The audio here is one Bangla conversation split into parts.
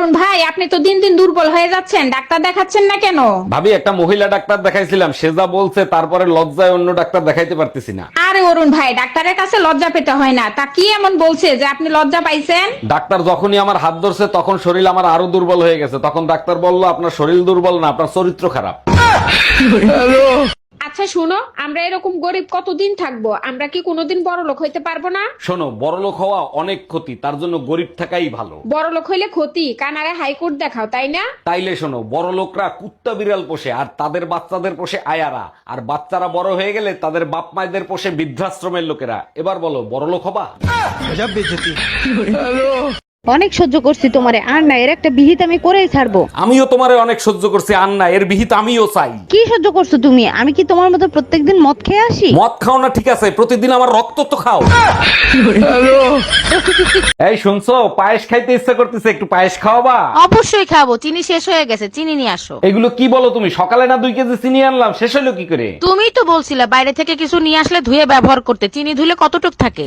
অরুণ ভাই আপনি তো দিন দিন দুর্বল হয়ে যাচ্ছেন ডাক্তার দেখাচ্ছেন না কেন? ভাবি একটা মহিলা ডাক্তার দেখাইছিলাম সে যা বলছে তারপরে লজ্জায় অন্য ডাক্তার দেখাইতে পারতেছি না। আরে অরুণ ভাই ডাক্তারের কাছে লজ্জা পেতে হয় না। তা কি এমন বলছে যে আপনি লজ্জা পাইছেন? ডাক্তার যখনই আমার হাত ধরছে তখন শরীর আমার আরও দুর্বল হয়ে গেছে। তখন ডাক্তার বলল আপনার শরীর দুর্বল না আপনার চরিত্র খারাপ। আচ্ছা শোনো আমরা এরকম গরিব কতদিন থাকব? আমরা কি কোনোদিন বড় লোক হইতে পারব না? শোনো বড়লোক হওয়া অনেক ক্ষতি তার জন্য গরিব থাকাই ভালো। বড় লোক হইলে ক্ষতি কানারে হাইকোর্ট দেখাও তাই না? তাইলে শোনো বড় লোকরা কুত্তা বিড়াল পোষে আর তাদের বাচ্চাদের পোষে আয়ারা। আর বাচ্চারা বড় হয়ে গেলে তাদের বাপ মায়েদের পোষে বৃদ্ধাশ্রমের লোকেরা। এবার বলো বড় লোক হবা? অনেক সহ্য করছি তোমারে আর না এর একটা বিহিত আমি করেই ছাড়বো। আমিও তোমারে অনেক সহ্য করছি আন্না এর বিহিত আমিও চাই। কি সহ্য করছ তুমি? আমি কি তোমার মতো প্রত্যেকদিন মদ খেয়ে আসি? মদ খাও না ঠিক আছে প্রতিদিন আমার রক্ত তো খাও। এই শুনছো পায়েস খাইতে ইচ্ছা করতেছে একটু পায়েস খাওয়াবা? অবশ্যই খাব চিনি শেষ হয়ে গেছে চিনি নিয়ে আসো। এগুলো কি বলো তুমি? সকালে না দুই কেজি চিনি আনলাম শেষ হলো কি করে? তুমি তো বলছিলে বাইরে থেকে কিছু নিয়ে আসলে ধুয়ে ব্যবহার করতে চিনি ধুলে কতটুক থাকে?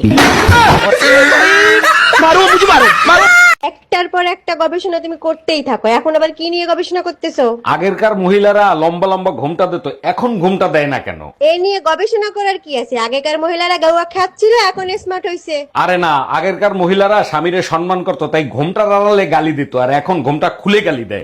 একটার পর একটা গবেষণা তুমি করতেই থাকো। এখন আবার কি নিয়ে গবেষণা করতেছো? আগেরকার মহিলারা লম্বা লম্বা ঘুমটা দিত এখন ঘুমটা দেয় না কেন? এ নিয়ে গবেষণা করার কি আছে? আগেকার মহিলারা গাওয়া খাচ্ছিল এখন স্মার্ট হইছে। আরে না আগেরকার মহিলারা স্বামীরে সম্মান করতো তাই ঘুমটা আড়ালে গালি দিত আর এখন ঘুমটা খুলে গালি দেয়।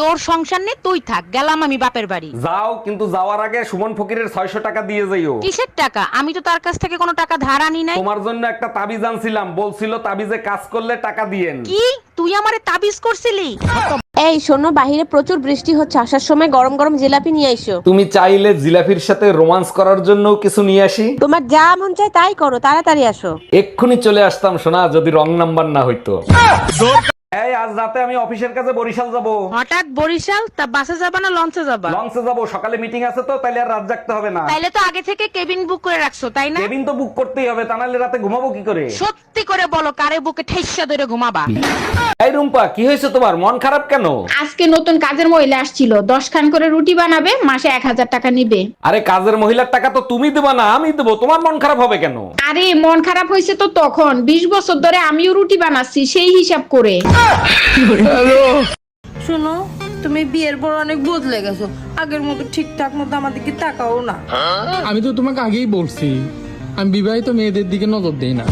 তোর সংসার নিয়ে তুই থাক গেলাম আমি বাপের বাড়ি। যাও কিন্তু যাওয়ার আগে সুমন ফকিরের ছয়শো টাকা দিয়ে যাইও কিসের টাকা? আমি তো তার কাছ থেকে কোনো টাকা ধার আনি নাই। তোমার জন্য একটা তাবিজ আনছিলাম বলছিল তাবিজে কাজ করলে টাকা দিয়েন। কি? তুই আমারে তাবিজ করছিলি? এই শোনো বাহিরে প্রচুর বৃষ্টি হচ্ছে আসার সময় গরম গরম জিলাপি নিয়ে এসো তুমি চাইলে জিলাপির সাথে রোমান্স করার জন্য কিছু নিয়ে আসি। তোমার যা মন চায় তাই করো তাড়াতাড়ি আসো। এক্ষুনি চলে আসতাম শোনা যদি রং নাম্বার না হইতো। আজ রাতে আমি অফিসের কাছে বরিশাল যাব। হঠাৎ বরিশাল তা বাসে যাবা না লঞ্চে যাবা? লঞ্চে যাব। সকালে মিটিং আছে তো তাইলে আর রাত জাগতে হবে না। তাইলে তো আগে থেকে কেবিন বুক করে রাখছো তাই না? কেবিন তো বুক করতেই হবে তা নাহলে রাতে ঘুমাবো কি করে? সত্যি করে বলো কারে বুকে ঠেসা ধরে ঘুমাবা? এই রুম্পা কি হয়েছে তোমার? মন খারাপ কেন? আজকে নতুন কাজের মহিলা আসছিল দশ খান করে রুটি বানাবে মাসে এক হাজার টাকা নিবে। আরে কাজের মহিলার টাকা তো তুমি দেবা না আমি দেবো। তোমার মন খারাপ হবে কেন? আরে মন খারাপ হয়েছে তো তখন। বিশ বছর ধরে আমিও রুটি বানাচ্ছি সেই হিসাব করে। শোনো, তুমি বিয়ের পর অনেক বদলে গেছো। আগের মতো ঠিকঠাক মতো আমাদেরকে তাকাও না। আমি তো তোমাকে আগেই বলছি, আমি বিবাহিত মেয়েদের দিকে নজর দিই না।